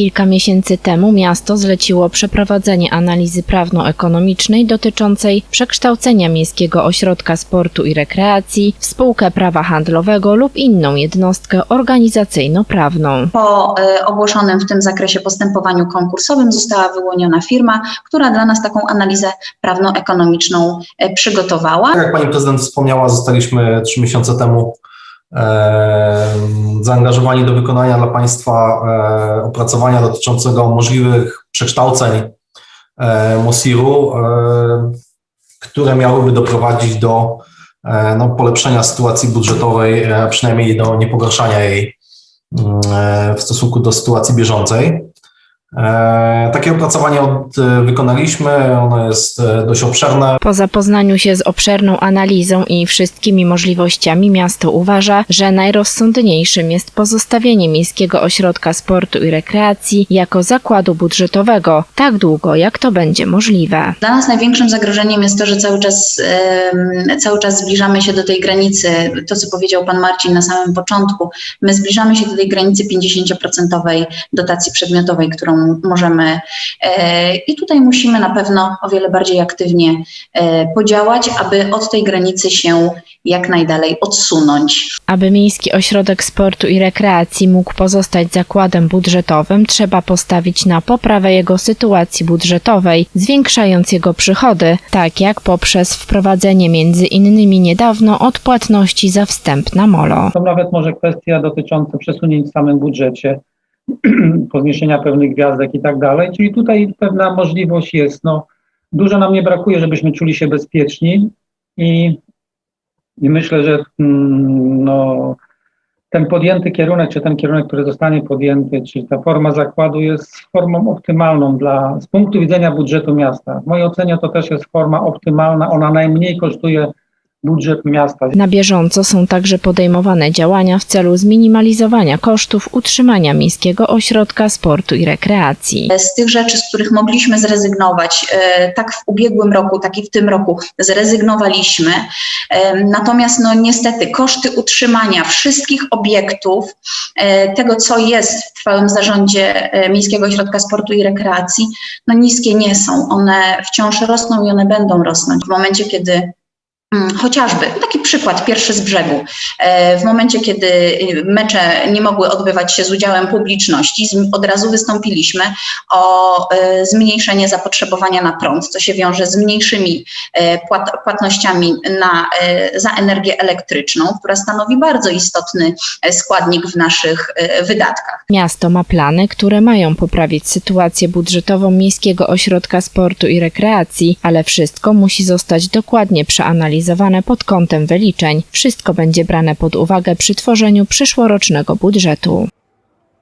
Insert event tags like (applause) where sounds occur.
Kilka miesięcy temu miasto zleciło przeprowadzenie analizy prawno-ekonomicznej dotyczącej przekształcenia Miejskiego Ośrodka Sportu i Rekreacji w spółkę prawa handlowego lub inną jednostkę organizacyjno-prawną. Po e, ogłoszonym w tym zakresie postępowaniu konkursowym została wyłoniona firma, która dla nas taką analizę prawno-ekonomiczną e, przygotowała. Tak jak pani prezydent wspomniała, zostaliśmy trzy miesiące temu zaangażowani do wykonania dla państwa e, opracowania dotyczącego możliwych przekształceń e, MOSIR-u, e, które miałyby doprowadzić do no, polepszenia sytuacji budżetowej, przynajmniej do niepogorszania jej mm, w stosunku do sytuacji bieżącej. E, Takie opracowanie od, e, wykonaliśmy, ono jest e, dość obszerne. Po zapoznaniu się z obszerną analizą i wszystkimi możliwościami miasto uważa, że najrozsądniejszym jest pozostawienie Miejskiego Ośrodka Sportu i Rekreacji jako zakładu budżetowego tak długo, jak to będzie możliwe. Dla nas największym zagrożeniem jest to, że cały czas, cały czas zbliżamy się do tej granicy, to co powiedział Pan Marcin na samym początku, my zbliżamy się do tej granicy 50% dotacji przedmiotowej, którą możemy e, i tutaj musimy na pewno o wiele bardziej aktywnie e, podziałać, aby od tej granicy się jak najdalej odsunąć. Aby Miejski Ośrodek Sportu i Rekreacji mógł pozostać zakładem budżetowym, trzeba postawić na poprawę jego sytuacji budżetowej, zwiększając jego przychody, tak jak poprzez wprowadzenie między innymi niedawno odpłatności za wstęp na molo. To nawet może kwestia dotycząca przesunięć w samym budżecie, (clears throat) podniesienia pewnych gwiazdek i tak dalej. Czyli tutaj pewna możliwość jest. No, dużo nam nie brakuje, żebyśmy czuli się bezpieczni i, i myślę, że mm, no, ten podjęty kierunek, czy ten kierunek, który zostanie podjęty, czy ta forma zakładu jest formą optymalną dla, z punktu widzenia budżetu miasta. W mojej ocenie to też jest forma optymalna, ona najmniej kosztuje budżet miasta. Na bieżąco są także podejmowane działania w celu zminimalizowania kosztów utrzymania Miejskiego Ośrodka Sportu i Rekreacji. Z tych rzeczy, z których mogliśmy zrezygnować, e, tak w ubiegłym roku, tak i w tym roku zrezygnowaliśmy. E, Natomiast no niestety koszty utrzymania wszystkich obiektów, e, tego co jest w trwałym zarządzie Miejskiego Ośrodka Sportu i Rekreacji, no niskie nie są. One wciąż rosną i one będą rosnąć. W momencie, kiedy Chociażby taki przykład, pierwszy z brzegu. E, W momencie, kiedy y, mecze nie mogły odbywać się z udziałem publiczności, od razu wystąpiliśmy o e, zmniejszenie zapotrzebowania na prąd, co się wiąże z mniejszymi e, płat, płatnościami na, za energię elektryczną, która stanowi bardzo istotny składnik w naszych wydatkach. Miasto ma plany, które mają poprawić sytuację budżetową Miejskiego Ośrodka Sportu i Rekreacji, ale wszystko musi zostać dokładnie przeanalizowane pod kątem wyliczeń. Wszystko będzie brane pod uwagę przy tworzeniu przyszłorocznego budżetu.